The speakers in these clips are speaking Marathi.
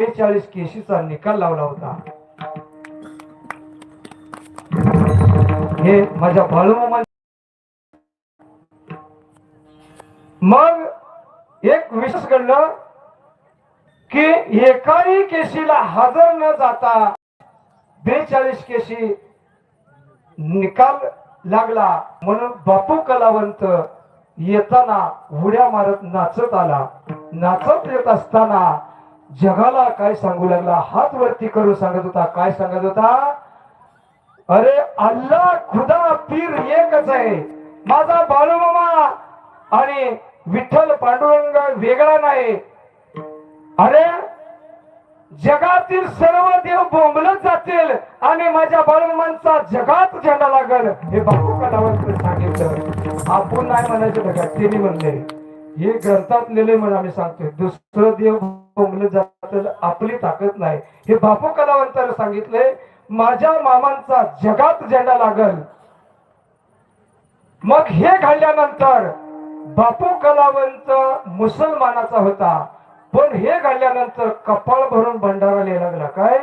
बेचाळीस केशीचा निकाल लावला होता. हे माझ्या बाळूमामा मग एक विशेष घडलं की एकाही केशीला हजर न जाता बेचाळीस केशी निकाल लागला. म्हणून बापू कलावंत येताना उड्या मारत नाचत आला. नाचत येत असताना जगाला काय सांगू लागला? हात वरती करून सांगत होता. काय सांगत होता? अरे अल्लाह खुदा पीर एकच आहे. माझा बाळूमामा आणि विठ्ठल पांडुरंग वेगळा नाही. अरे जगातील सर्व देव बोंबलत जातील आणि माझ्या बाळूमांचा जगात झेंडा लागल. हे बापू कलावंत सांगितलं. आपण नाही म्हणायचं बघा त्यांनी म्हणले. हे ग्रंथात लिहिले म्हणून आम्ही सांगतोय. दुसरं देव बोंबलत जात आपली ताकद नाही. हे बापू कलावंतानं सांगितले माझ्या मामांचा जगात झेंडा लागल. मग हे घडल्यानंतर बापू कलावंत मुसलमानाचा होता. पण हे घडल्यानंतर कपाळ भरून भंडारा लिहायला लागला. काय?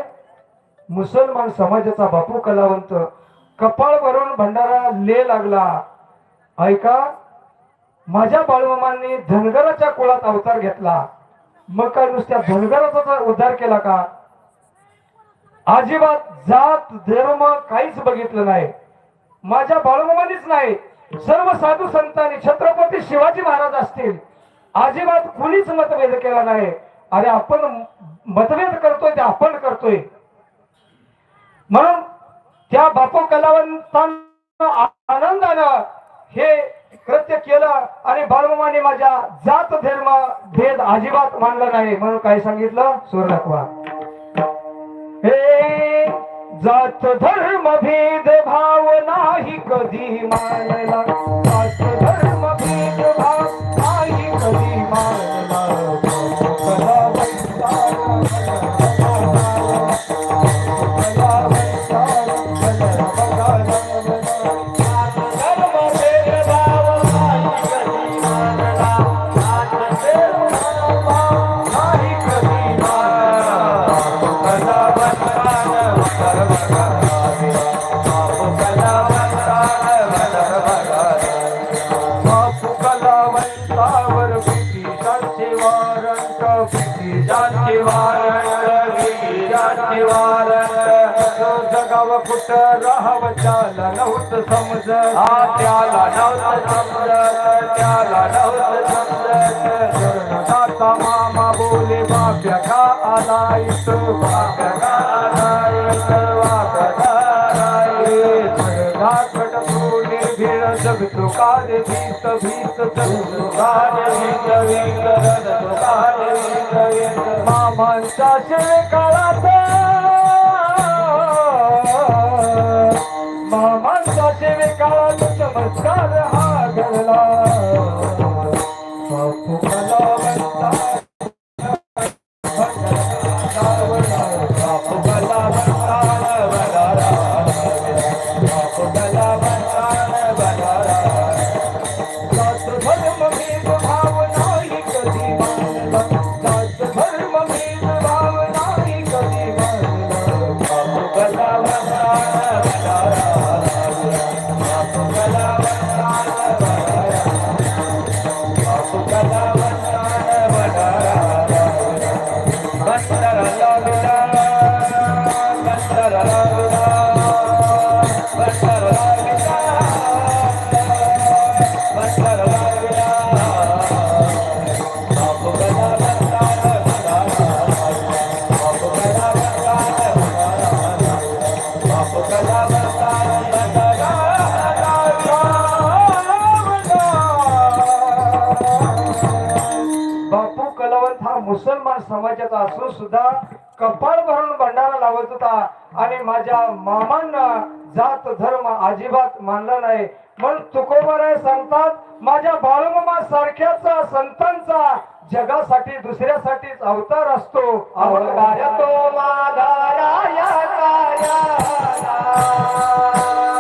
मुसलमान समाजाचा बापू कलावंत कपाळ भरून भंडारा ले लागला. ऐका माझ्या बाळमामांनी धनगराच्या कुळात अवतार घेतला. मग काय नुसत्या धनगराचा उद्धार केला का? अजिबात जात धर्म काहीच बघितलं नाही. माझ्या बाळमामानीच नाही. सर्व साधू संतांनी छत्रपती शिवाजी महाराज असतील. अजिबात कुणीच मतभेद केला नाही. अरे आपण मतभेद करतोय ते आपण करतोय. म्हणून त्या बापू कलावंतांना आनंदानं हे कृत्य केलं आणि बाळमामाने माझ्या जात धर्म भेद अजिबात मानला नाही म्हणून काय सांगितलं? सूर दाखवा हे जात धर्म भेद भाव नाही कधी मानला गाव कुठ राहाव त्याला नव्हत समज हा त्याला नव्हत समजत त्याला नव्हत समजत. दाता मामा बोले बाप्या का आलायत बाप्या का आलायत बाप्या का आलायत धाकट बोले भिड जगतो कार्य भीत भीत जगतो कार्य भीत भीत जगतो कार्य भीत भीत. मामांचा शेकाळात बापू मुसलमान समाजाचा असून सुद्धा कपाळ भरून भंडारा लावत होता. आणि माझ्या मामांना जात धर्म अजिबात मानला नाही. म्हणून तुकोबाराय सांगतात माझ्या बाळमामा सारख्याचा संतांचा जगासाठी दुसऱ्यासाठीच अवतार असतो. अवतार. तो माधारा या काया. अवतार